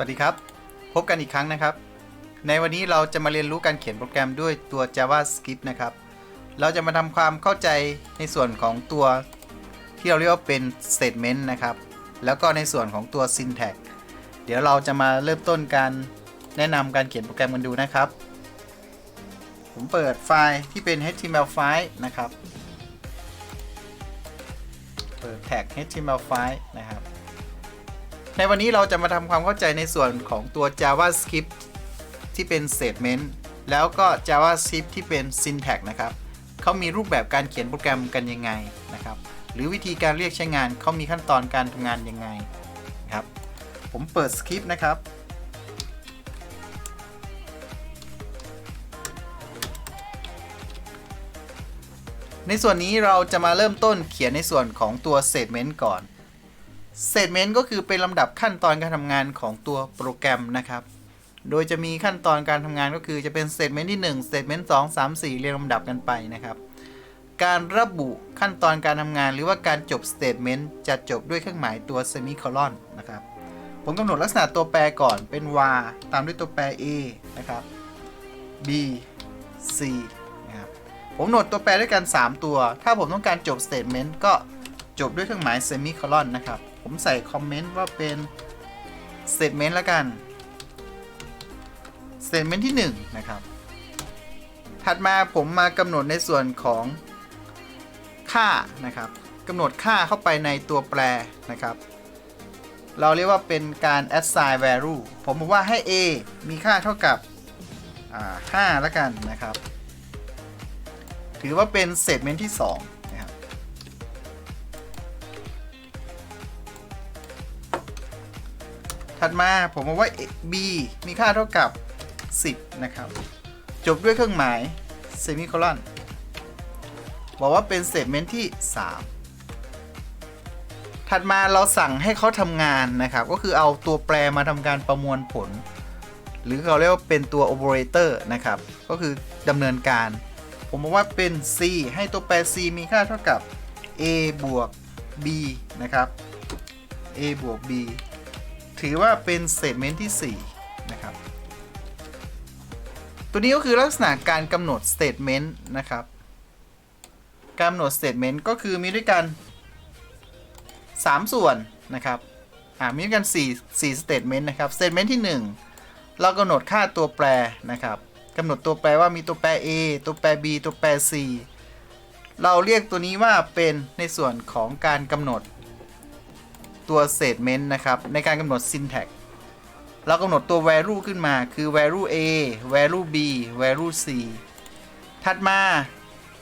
วัสดีครับ พบกันอีกครั้งนะครับ ในวันนี้เราจะมาเรียนรู้การเขียนโปรแกรมด้วยตัว JavaScript นะครับ เราจะมาทำความเข้าใจในส่วนของตัวที่เราเรียกว่าเป็น statement นะครับ แล้วก็ในส่วนของตัว syntax เดี๋ยวเราจะมาเริ่มต้นการแนะนำการเขียนโปรแกรมกันดูนะครับ ผมเปิดไฟล์ที่เป็น HTML ไฟล์นะครับ เปิดแท็ก HTML ไฟล์นะครับ ในวันนี้เราจะมาทำความเข้าใจในส่วนของตัว JavaScript ที่เป็น statement แล้วก็ JavaScript ที่เป็น syntax นะครับเขามีรูปแบบการเขียนโปรแกรมกันยังไงนะครับ หรือวิธีการเรียกใช้งานเขามีขั้นตอนการทำงานยังไงนะครับ ผมเปิดสคริปต์นะครับ ในส่วนนี้เราจะมาเริ่มต้นเขียนในส่วนของตัว statement ก่อน statement ก็คือเป็นลำดับขั้นตอนการทำงานของตัวโปรแกรมนะครับ โดยจะมีขั้นตอนการทำงานก็คือจะเป็น statement ที่ 1 statement 2 3 4 เรียงลำดับกันไปนะครับ การระบุขั้นตอนการทำงาน หรือว่าการจบ statement จะจบด้วยเครื่องหมายตัว semicolon นะครับ ผมกำหนดลักษณะตัวแปรก่อนเป็น var ตามด้วยตัวแปร a นะครับ b c นะครับผมกำหนดตัวแปรด้วยกัน 3 ตัว ถ้าผมต้องการจบ statement ก็จบด้วยเครื่องหมาย semicolon นะครับ ผมใส่คอมเมนต์ว่าเป็น statement ล้วกัน statement ที่ 1 นะครับ ถัดมาผมมากำหนดในส่วนของค่านะครับกำหนดค่าเข้าไปในตัวแปรนะครับ เราเรียกว่าเป็นการ assign value ผมบอกว่าให้ a มีค่าเท่ากับอ่า5ล้วกันนะครับ ถือว่าเป็น statement ที่ 2 ถัดมาผมบอกว่า b มีค่าเท่ากับ 10 นะครับ จบด้วยเครื่องหมาย semicolon บอกว่าเป็น statement ที่ 3 ถัดมาเราสั่งให้เขาทำงานนะครับ ก็คือเอาตัวแปรมาทำการประมวลผล หรือเราเรียกว่าเป็นตัว operator นะครับ ก็คือดำเนินการ ผมบอกว่าเป็น c ให้ตัวแปร c มีค่าเท่ากับ a บวก b นะครับ a บวก b ถือว่าเป็น statement ที่ 4 นะครับ ตัวนี้ก็คือลักษณะการกำหนด statement นะครับกำหนด statement ก็คือมีด้วยกัน 3 ส่วนนะครับอ่ามีด้วยกัน 4 4 statement นะครับ statement ที่ 1 เรากำหนดค่าตัวแปรนะครับกำหนดตัวแปรว่ามีตัวแปร a ตัวแปร b ตัวแปร c เราเรียกตัวนี้ว่าเป็นในส่วนของการกำหนด ตัว statement นะครับ ในการกำหนด syntax เรากำหนดตัว value ขึ้นมาคือ value a value b value c ถัดมา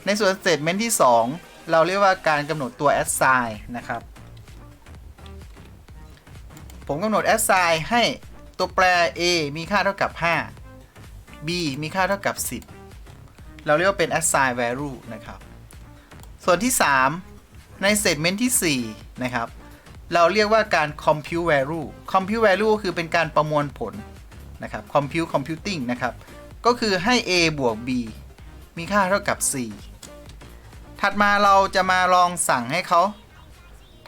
ในส่วน statement ที่ 2 เราเรียกว่าการกำหนดตัว assign นะครับ ผมกำหนด assign ให้ตัวแปร a มีค่าเท่ากับ 5 b มีค่าเท่ากับ 10 เราเรียกว่าเป็น assign value นะครับ ส่วนที่ 3 ใน statement ที่ 4 นะครับ เราเรียกว่าการ compute value compute value ก็คือเป็นการประมวลผลนะครับ compute computing นะครับ ก็คือให้ a บวก b มีค่าเท่ากับ4ถัดมาเราจะมาลองสั่งให้เขา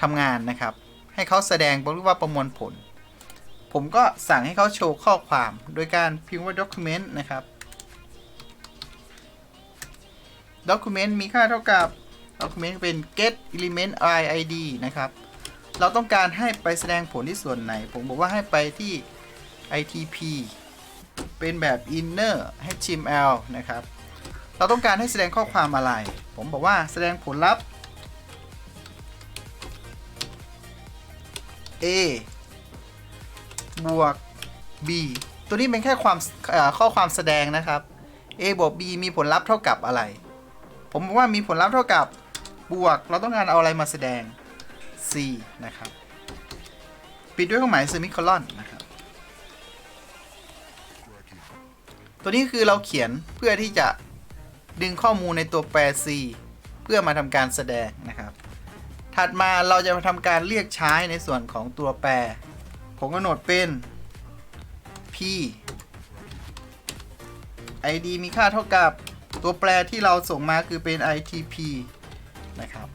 ทำงานนะครับ ให้เขาแสดงบอกว่าประมวลผล ผมก็สั่งให้เขาโชว์ข้อความโดยการพิมพ์ว่า document นะครับ document มีค่าเท่ากับ document เป็น get element id นะครับ เราต้องการให้ไปแสดงผลที่ส่วนไหน ผมบอกว่าให้ไปที่ itp เป็นแบบ inner html นะครับ เราต้องการให้แสดงข้อความอะไร ผมบอกว่าแสดงผลลัพธ์ a บวก b ตัวนี้เป็นแค่ความข้อความแสดงนะครับ a บวก b มีผลลัพธ์เท่ากับอะไร ผมบอกว่ามีผลลัพธ์เท่ากับบวก เราต้องการเอาอะไรมาแสดง c นะครับ ปิดด้วยเครื่องหมาย semicolon นะครับ ตัวนี้คือเราเขียนเพื่อที่จะดึงข้อมูลในตัวแปร c เพื่อมาทำการแสดงนะครับ ถัดมาเราจะมาทำการเรียกใช้ในส่วนของตัวแปร ผมกำหนดเป็น p id มีค่าเท่ากับตัวแปรที่เราส่งมาคือเป็น itp นะครับ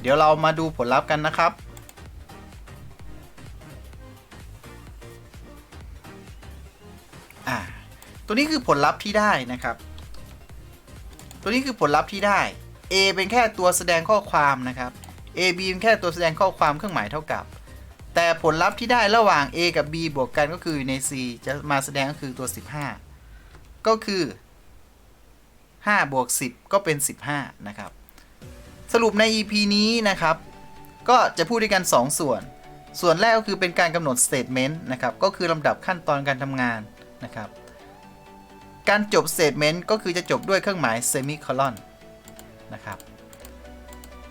เดี๋ยวเรามาดูผลลัพธ์กันนะครับ ตัวนี้คือผลลัพธ์ที่ได้นะครับ ตัวนี้คือผลลัพธ์ที่ได้ A เป็นแค่ตัวแสดงข้อความนะครับ A B เป็นแค่ตัวแสดงข้อความเครื่องหมายเท่ากับ แต่ผลลัพธ์ที่ได้ระหว่าง A กับ B บวกกันก็คืออยู่ใน C จะมาแสดงก็คือตัว 15 ก็คือ5บวก10 ก็เป็น 15 นะครับ สรุปใน EP นี้นะครับ ก็จะพูดด้วยกัน 2 ส่วน ส่วนแรกก็คือเป็นการกำหนด statement นะครับ ก็คือลำดับขั้นตอนการทำงานนะครับ การจบ statement ก็คือจะจบด้วยเครื่องหมาย semicolon นะครับ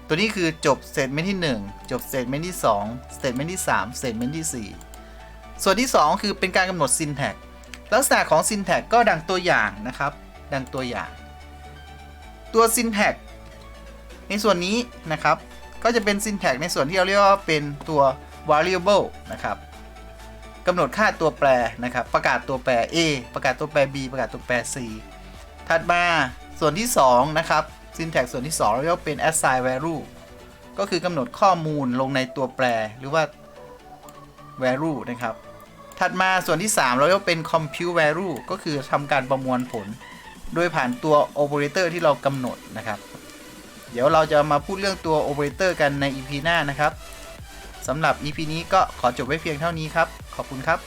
ตัวนี้คือจบ statement ที่ 1 จบ statement ที่ 2 statement ที่ 3 statement ที่ 4 ส่วนที่ 2 คือเป็นการกำหนด syntax ลักษณะของ syntax ก็ดังตัวอย่างนะครับ ดังตัวอย่าง ตัว syntax ในส่วนนี้นะครับ ก็จะเป็น syntax ในส่วนที่เราเรียกว่าเป็นตัว variable นะครับกำหนดค่าตัวแปรนะครับ ประกาศตัวแปร a ประกาศตัวแปร b ประกาศตัวแปร c ถัดมาส่วนที่ 2 นะครับ syntax ส่วนที่ 2 เราเรียกว่าเป็น assign value ก็คือกำหนดข้อมูลลงในตัวแปรหรือว่า value นะครับ ถัดมาส่วนที่ 3 เราเรียกว่าเป็น compute value ก็คือทำการประมวลผล โดยผ่านตัว operator ที่เรากำหนดนะครับ เดี๋ยวเราจะมาพูดเรื่องตัวโอเปอเรเตอร์กันใน EP หน้านะครับสำหรับ EP นี้ก็ขอจบไว้เพียงเท่านี้ครับ ขอบคุณครับ